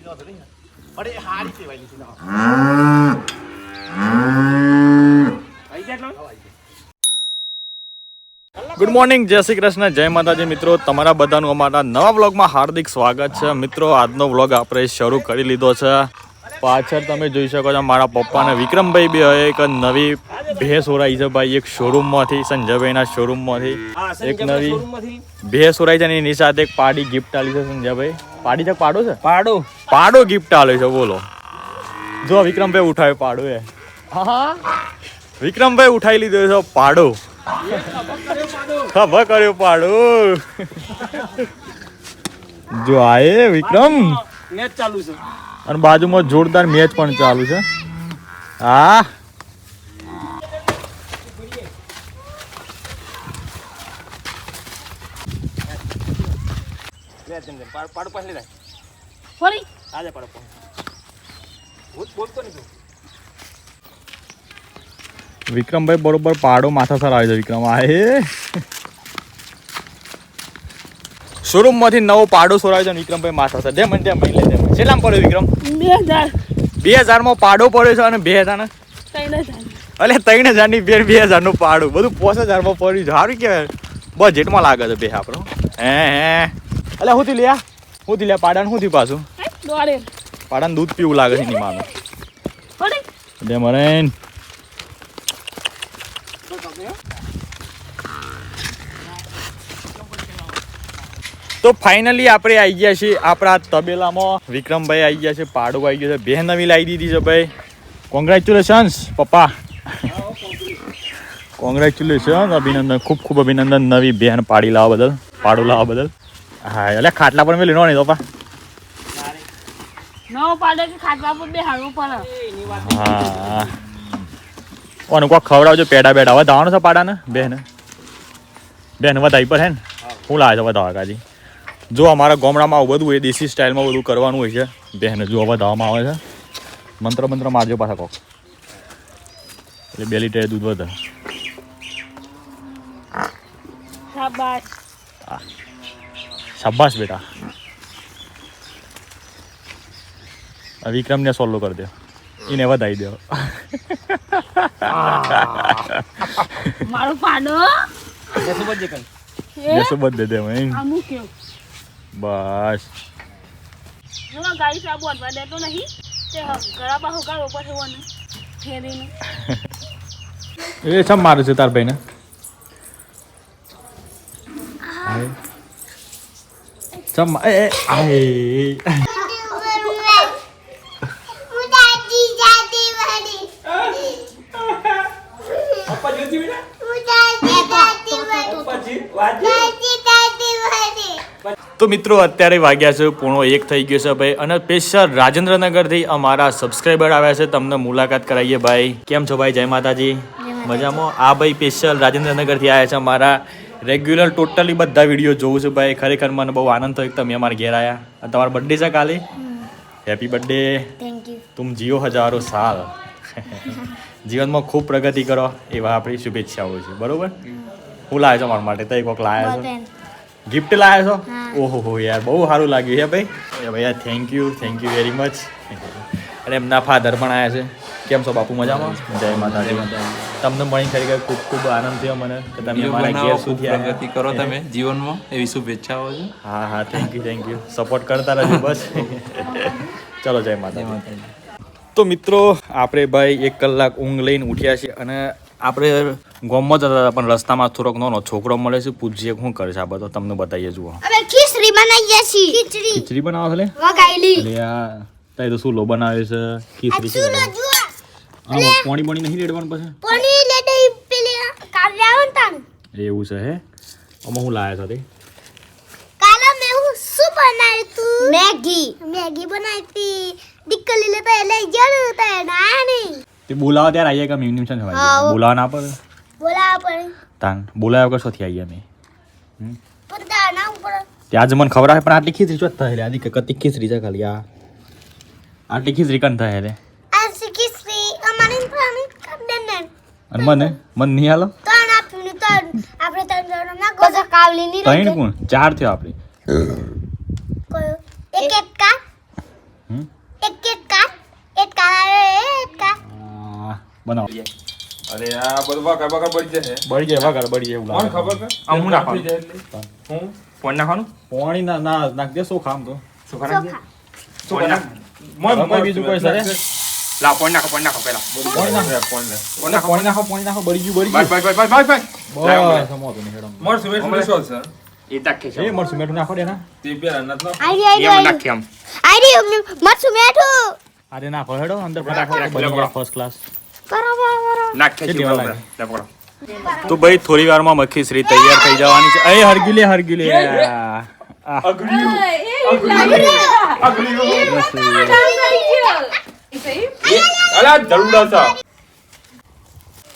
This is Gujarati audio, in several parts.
લીધી નહોતો નહીં હારી સેવાઈ લીધી આવી જાય ગુડ મોર્નિંગ જય શ્રી કૃષ્ણ જય માતાજી મિત્રો તમારા બધાનું અમારા નવા વ્લોગમાં હાર્દિક સ્વાગત છે. મિત્રો આજનો વ્લોગ આપણે શરૂ કરી લીધો છે. પાછળ તમે જોઈ શકો છો મારા પપ્પા અને વિક્રમભાઈ બી એક નવી ભેંસ ઓરાઈ છે ભાઈ એક શોરૂમમાંથી સંજયભાઈના શોરૂમમાંથી એક નવી. ભેંસ ઓરાઈ છે એની સાથે એક પાડી ગિફ્ટ આલી છે સંજયભાઈ. પાડી છે પાડો છે? પાડો. પાડો ગિફ્ટ આલે છે બોલો. જો વિક્રમભાઈ ઉઠાવ્યો પાડો એ. વિક્રમભાઈ ઉઠાવી લીધો છે પાડો. ખબર કર્યો પાડો. જો આયે વિક્રમ. મેચ ચાલુ છે. અને બાજુમાં જોરદાર મેચ પણ ચાલુ છે. હા. પાડ- લઈ ફરી. આજે પડો. હું જ બોલતો નહીં તું. વિક્રમભાઈ બરોબર પાડો માથા સર આવી છે વિક્રમ. શોરૂમ શોરૂમમાંથી નવો પાડો સોરાય છે ને વિક્રમભાઈ માથા સર જેમ જેમ દે મને લે દે મને. કેટલામાં પડ્યો વિક્રમ? બે હજાર. બે હજારમાં પાડો પડ્યો છે અને બે હજાર ત્રણ હજાર. અલે ત્રણ હજારની બે બે હજારનું પાડું. બધું પોસ હજારમાં પડ્યું છે. સારું કહેવાય બજેટમાં લાગે છે બે આપણો હે હે. અલે હું થી લ્યા? હું થી લ્યા પાડાને? હું થી પાછું? હે? દોડે. પાડાને દૂધ પીવું લાગે છે નિમાનું ફરી એટલે મરેન. તો ફાઇનલી આપણે આવી ગયા છીએ આપણા તબેલામાં. વિક્રમભાઈ આવી ગયા છે પાડો આવી ગયો છે. બે નવી લાવી દીધી છે ભાઈ. કોંગ્રેચ્યુલેશન્સ પપ્પા. કોંગ્રેચ્યુલેશન અભિનંદન ખૂબ ખૂબ અભિનંદન. નવી બહેન પાડી લાવવા બદલ પાડો લાવવા બદલ. હા એટલે ખાટલા પણ મેં લીધો નહીં તો પા. નવો પાડે કે ખાટલા પર બે હાડવું પડે. એ એની વાત હા ઓને કોક ખવડાવજો પેડા બેડા. વધારવાનો છે પાડાને? બેન બેન વધાવી પર હે ને? હું લાવે છે વધાવા કાજી. જો અમારા ગામડામાં આવું બધું હોય દેશી સ્ટાઇલમાં બધું કરવાનું હોય છે. બેન જો વધાવવામાં આવે છે. મંત્ર મંત્ર મારજો પાછા કોક. એટલે બે લીટર દૂધ વધે. શાબાશ. શાબાશ બેટા આ વિક્રમને સોલ્વ કરી દો. એને વધાવી દો. મારો પાડો. બેસો બધે દે મેં આ મૂક્યો બસ. જો ગાડી સાબુ અડવા દેતો નહીં. તે ઘરા પાછો ગાળો પછી વને ફેરીને. એ સમ મારે છે તાર ભાઈને? સમ એ એ આય પપ્પા જોતી બેટા? પપ્પાજી, વાજી. તો મિત્રો અત્યારે વાગ્યા છે પૂણો એક થઈ ગયો છે ભાઈ. અને સ્પેશિયલ રાજેન્દ્રનગરથી અમારા સબસ્ક્રાઈબર આવ્યા છે. તમને મુલાકાત કરાવીએ ભાઈ. કેમ છો ભાઈ? જય માતાજી. મજામાં? આ ભાઈ સ્પેશિયલ રાજેન્દ્રનગરથી આવ્યા છે. અમારા રેગ્યુલર ટોટલી બધા વીડિયો જોઉં છું ભાઈ. ખરેખર મને બહુ આનંદ થયો. તમે અમારા ઘેર આવ્યા તમારો બર્થડે છે કાલે? હેપી બર્થડે તુમ જીઓ હજારો સાલ. જીવનમાં ખૂબ પ્રગતિ કરો. એવા આપણી શુભેચ્છાઓ છે. બરોબર? હું લાવ્યો છો મારા માટે. તો એક વખત લાવ્યા છો? ગિફ્ટ લાવ્યા છો. ઓહો હો યાર બહુ સારું લાગ્યું હે ભાઈ. એ ભાઈ thank you thank you very much અને એમના ફાધર પણ આવ્યા છે. કેમ છો બાપુ? મજામાં? જય માતાજી. તમને મળી ખરેખર ખૂબ ખૂબ આનંદ થયો મને કે તમે મારા અમારા ઘેર સુધી પ્રગતિ કરો તમે જીવનમાં એવી શુભેચ્છાઓ છે. હા હા thank you thank you support કરતા રહેજો બસ. ચલો જય માતા માતાજી. તો મિત્રો આપણે ભાઈ એક કલાક ઊંઘ લઈને ઉઠ્યા છીએ અને આપણે ગોમમાં જતા હતા પણ રસ્તામાં થોડોક નાનો છોકરો મળે છે. પૂછીએ શું કરે છે આ બધો તમને બતાવીએ જુઓ. બનાવીએ છીએ. ખીચડી. ખીચડી બનાવો છો લે. વગાયેલી એટલે આ તો સુલો બનાવે છે? ખીચડી સુલો જુઓ. આમાં પાણી પાણી નહીં રેડવાનું પછી? પાણી લેડે પેલે કાલે આવન તાન. એવું છે હે? અમા હું લાયા છો તે કાલે મેં હું શું બનાવ્યું તું? મેગી. મેગી બનાવી હતી દીકલી લે પહેલે જણ તો ના નહીં તે બોલાવો ત્યારે આવીએ કે મિનિમમ છે ને હા. બોલાવા ના પડે? બોલા પડે. તાન બોલાવ્યા વગર શોથી આઈએ અમે. ના ત્યાં મને ખબર આવે પણ આટલી ખીચડી ચોથ થાય રે આદી કતી ખીચડી છે ખાલી આ. આટલી ખીચડી કન થાય રે આ ખીચડી અમારી પ્રાણી અને મને? મને નહીં હાલો ત્રણ ત્રણ. આપણે ત્રણ જણ ના ગોજા કાવલી ની ત્રણ કોણ? ચાર થયો આપણે કયો? એક એક કા? એક એક કા? એક કાળા એક કા? બનાવો. અરે આ બધું વાકર વાકર બળી જશે બળી જાય વાકર બળી જાય એવું કોણ લાગે. ખબર કે આ હું નાખવાનું? થઈ જાય એટલે. હું? ફોન નાખવાનું? પાણી ના ના નાખ દે શું ખામ તો? શું ખરાબ ચોખા શું નાખ. મોય મોય બીજું કોઈ સરે? લા પાણી નાખો પાણી નાખો પેલા પાણી નાખો. પાણી નાખો. પાણી નાખો પાણી નાખો બળી ગયું બળી ગયું. બસ બસ બસ બસ બસ હમો તો નહીં મોર સુમે સુમે શું છે એ તાકે છે એ મરચું મીઠું નાખો દે ના. તે નો આઈ આઈ નાખી આમ. આઈ અરે નાખો હેડો અંદર ફટાફટ ફર્સ્ટ ક્લાસ નાખે છે કેટલી વાર બરાબર. લાગે? લે પકડો. તો ભાઈ થોડી વારમાં મક્ખી શ્રી તૈયાર થઈ જવાની છે અરે હરગીલે હરગીલે આ, આ. અલા જરુડા સા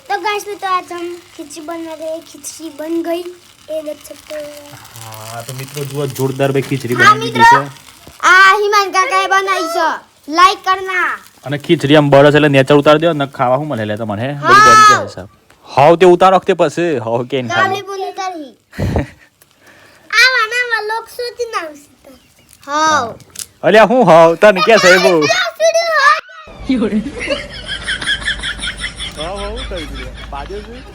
तो गाइस में तो आज हम खिचड़ी बना रहे हैं खिचड़ी बन गई ये देख सकते हो હા તો મિત્રો જુઓ જોરદાર ભાઈ ખીચડી हाँ બની દીધી मित्रों છે आ हिमान काका बनाई છે લાઈક કરના અને ખીચડી આમ બરસ એટલે નેચર ઉતાર દો ને ખાવા શું મળે લે તમને બધી બધું બની જાય સાહેબ હાવ તે ઉતારો વખતે પછી હાવ કે તાલી બોલી તારી. આવા નાવા લોક સુતી ના ઉસતા હાવ. અલ્યા હું હાવ? તને કે સાહેબ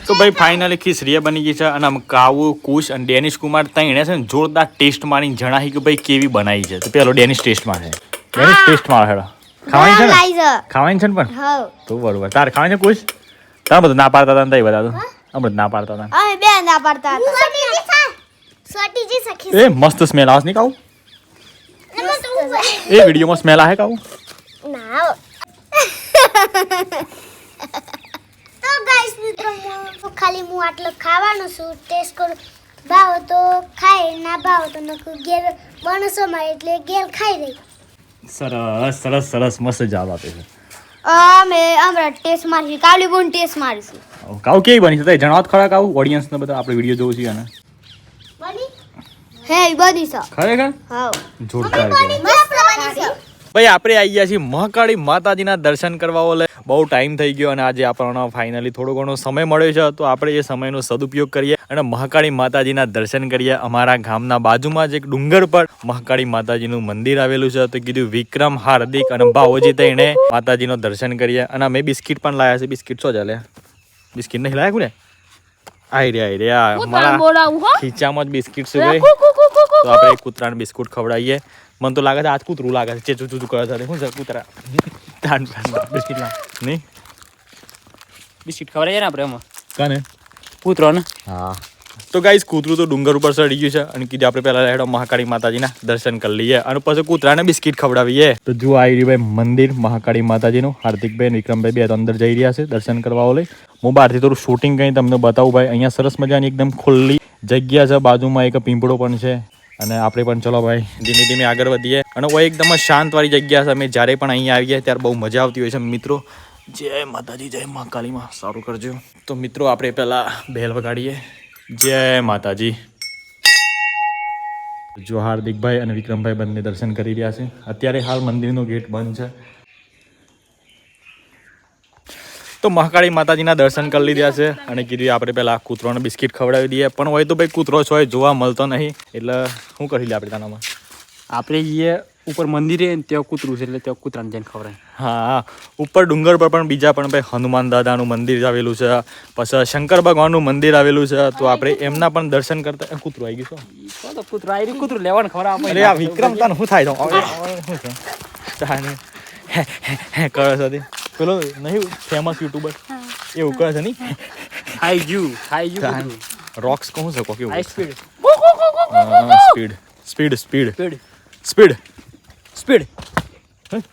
તો ભાઈ ફાઇનલી ખીચડી બની ગઈ છે અને આમ કાવું કુશ અને ડેનિશ કુમાર ત્યાં એણે છે ને જોરદાર ટેસ્ટ મારીને જણાવી કે ભાઈ કેવી બનાવી છે. તો પેલો ડેનિશ ટેસ્ટ મારે ડેનિશ ટેસ્ટ મારે હેડો ખાવાની છે ને? ખાવાની છે ને પણ? હાવ. તો બરોબર તારે ખાવાની છે કુશ? તમે બધું ના પાડતા હતા ને તઈ બધા તો? હમણાં બધું ના પાડતા હતા. અમે બે ના પાડતા હતા. સોટીજી સખી એ મસ્ત સ્મેલ આવે છે નહીં તો એ વિડીયોમાં સ્મેલ આવે કાવું ના તો ગાઈસ મિત્રો હું ખાલી હું આટલો ખાવાનું છું. ટેસ્ટ કરું. ભાવ તો ખાય ના ભાવ તો નકું ઘેર બનસો માં એટલે ઘેર ખાઈ રહી સરસ સરસ સરસ મસ્ત જવાબ આપે છે. અમે હમણાં ટેસ્ટ મારીશું કાલી બોન ટેસ્ટ મારીશું. કાવ કેવી બની છે? તે જણાવો તો ખરા કાવું ઓડિયન્સને બધા આપણે વીડિયો જોવું છીએ અને. બની? હે બની છે. ખરેખર? હા. જોરદાર ભાઈ આપણે આવી ગયા છીએ મહાકાળી માતાજીના દર્શન કરવા ઓલે. બહુ ટાઈમ થઈ ગયો અને આજે આપણને ફાઇનલી થોડો ઘણો સમય મળ્યો છે, તો આપણે એ સમયનો સદુપયોગ કરીએ અને મહાકાળી માતાજીના દર્શન કરીએ. અમારા ગામના બાજુમાં જ એક ડુંગર પર મહાકાળી માતાજીનું મંદિર આવેલું છે, તો કીધું વિક્રમ, હાર્દિક અને ભાવોજી થઈને માતાજીનો દર્શન કરીએ. અને અમે બિસ્કિટ પણ લાયા છે. બિસ્કિટ શું ચાલે? બિસ્કિટ નહીં લાયા કુને? આઈ રે આઈ રે આ મારા ખીચામાં જ બિસ્કિટ છે ભાઈ. તો આપણે કૂતરાને બિસ્કુટ ખવડાવીએ. મને તો લાગે છે આજ કૂતરું લાગે છે. ચેચું ચૂચું કરે છે. શું છે કૂતરા. તાન બિસ્કિટ ના નહીં? બિસ્કિટ ખવડાવીએ ને આપણે એમાં કાને? કૂતરો ને હા. તો ગાઈસ કૂતરું તો ડુંગર ઉપર ચડી ગયું છે. અને કીધું આપણે પહેલા હેડો મહાકાળી માતાજીના દર્શન કરી લઈએ. અને પછી કૂતરાને બિસ્કિટ ખવડાવીએ. તો જો આવી રહ્યું ભાઈ મંદિર મહાકાળી માતાજીનું. હાર્દિકભાઈ વિક્રમભાઈ બે તો અંદર જઈ રહ્યા છે દર્શન કરવા ઓલે. હું બહારથી થોડું શૂટિંગ કરીને તમને બતાવું ભાઈ. અહીંયા સરસ મજાની એકદમ ખુલ્લી જગ્યા છે. બાજુમાં એક પીંપળો પણ છે. અને આપણે પણ ચલો ભાઈ, ધીમે ધીમે આગળ વધીએ. અને ਉਹ એકદમ શાંતવાળી જગ્યા છે. અમે જ્યારે પણ અહીંયા આવીએ ત્યારે બહુ મજા આવતી હોય છે મિત્રો. જય માતાજી, જય મહાકાળીમાં સારું કરજો. તો મિત્રો, આપણે પહેલાં બેલ વગાડીએ. જય માતાજી. જો હાર્દિકભાઈ અને વિક્રમભાઈ બંને દર્શન કરી રહ્યા છે. અત્યારે હાલ મંદિરનો ગેટ બંધ છે. તો મહાકાળી માતાજીના દર્શન કરી લીધા છે અને કીધું આપણે પહેલા કૂતરોને બિસ્કિટ ખવડાવી દઈએ. પણ હોય તો ભાઈ કૂતરો છો જોવા મળતો નહીં. એટલે શું કરી લે આપણે તાનામાં? આપણે જે ઉપર મંદિરે ત્યાં કૂતરું છે એટલે ત્યાં કૂતરાને જઈને ખવડાય. હા ઉપર ડુંગર પર પણ બીજા પણ ભાઈ હનુમાન દાદાનું મંદિર આવેલું છે પછી શંકર ભગવાનનું મંદિર આવેલું છે તો આપણે એમના પણ દર્શન કરતા એ કૂતરું આવી ગયું? તો કૂતરું આવી કૂતરું લેવાનું ખવડાવવા અરે આ વિક્રમ તને શું થાય હે હે કરે છે તે. પેલો નહીં ફેમસ યુટ્યુબર એવું કરે છે નહીં? ખાઈ ગયું હાઈ ગયું તાન. રોક્સ કહું છે કોક speed speed speed speed speed speed. Speed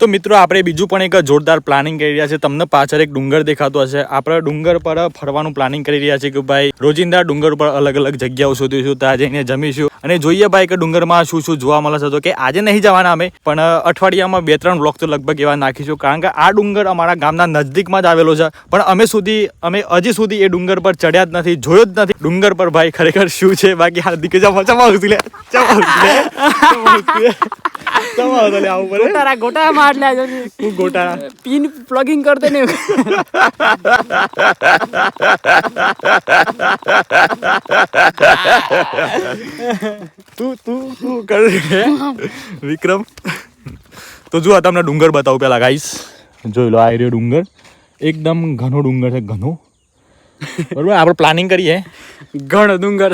તો મિત્રો આપણે બીજું પણ એક જોરદાર પ્લાનિંગ કરી રહ્યા છે તમને પાછળ એક ડુંગર દેખાતો હશે. આપણે ડુંગર પર ફરવાનું પ્લાનિંગ કરી રહ્યા છે કે ભાઈ રોજિંદા ડુંગર પર અલગ અલગ જગ્યાઓ શોધીશું ત્યાં જઈને જમીશું. અને જોઈએ ભાઈ કે ડુંગરમાં શું શું જોવા મળે છે. તો કે આજે નહીં જવાના અમે પણ અઠવાડિયામાં બે ત્રણ બ્લોક તો લગભગ એવા નાખીશું. કારણ કે આ ડુંગર અમારા ગામના નજદીકમાં જ આવેલો છે. પણ અમે સુધી અમે હજી સુધી એ ડુંગર પર ચડ્યા જ નથી જોયો જ નથી. ડુંગર પર ભાઈ ખરેખર શું છે? બાકી હાર્દિક જમા ચમા ઉસી લે. ચમા ઉસી લે. ચમા ઉસી લે. ચમા ઉસી લે આવું પડે તારા ગોટા મારલા જો હું ગોટા પિન પ્લગિંગ કરતે ને તું તું તું કર વિક્રમ? તો જો આ તમને ડુંગર બતાવું પેલા ગાઈસ જોઈ લો આ રહ્યો ડુંગર. એકદમ ઘણો ડુંગર છે ઘણો. બરોબર આપણે પ્લાનિંગ કરીએ. ઘણો ડુંગર.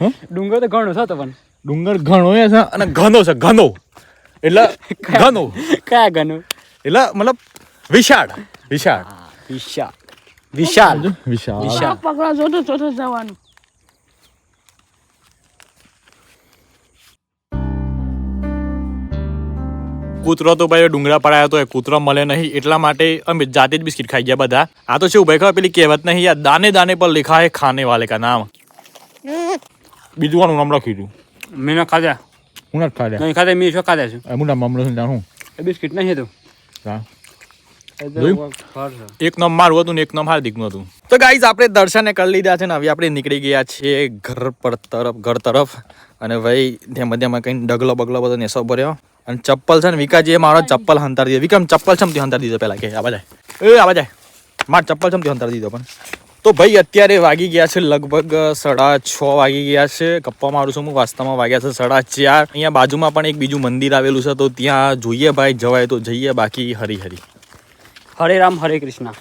હે? ડુંગર તો ઘણો છે તો પણ. ડુંગર ઘણો છે અને ઘનો છે ઘનો એટલે ઘનો કયા ઘણો? એટલે મતલબ વિશાળ વિશાળ. વિશાળ. વિશાળ. વિશાળ. વિશાળ. પકડા જોતો જોતો જવાનું. કૂતરો તો ભાઈ ડુંગળા પડાયો હતો એ કૂતરો મળે નહીં એટલા માટે અમે જાતે જ બિસ્કિટ ખાઈ ગયા બધા. આ તો શું ભાઈ ખબર પેલી કહેવત નહીં યાર દાને દાને પર લિખા હે ખાને વાલે કા નામ. બીજું વાનું નામ લખી મેં ન ખાધા. હું નથી ખાધા. નહીં ખાધા મેં શું ખાધા છું? હું નામ મામલો છું જાણું. એ બિસ્કિટ નહીં હતું. એક નામ મારું હતું ને એક નામ હાર્દિકનું હતું. તો ગાઈઝ આપણે દર્શને કરી લીધા છે ને હવે આપણે નીકળી ગયા છીએ ઘર પર તરફ ઘર તરફ. અને ભાઈ ધેમાં ધેમાં કઈ ડગલો બગલો બધો નેસો ભર્યો. અને ચપ્પલ છે ને એ મારો ચપ્પલ હંતાડી દીધો. વિક્રમ, ચપ્પલ ચમથી હંતાડી દીધો પેલા. કે આવા જાય એ આવા જાય મારે ચપ્પલ ચમથી હંતાડી દીધો પણ. તો ભાઈ, અત્યારે વાગી ગયા છે લગભગ સાડા છ વાગી ગયા છે. ગપ્પા મારું છું, હું વાસ્તવમાં વાગ્યા છે સાડા ચાર. અહીંયા બાજુમાં પણ એક બીજું મંદિર આવેલું છે, તો ત્યાં જોઈએ ભાઈ, જવાય તો જઈએ, બાકી હરી હરી હરે રામ, હરે કૃષ્ણ.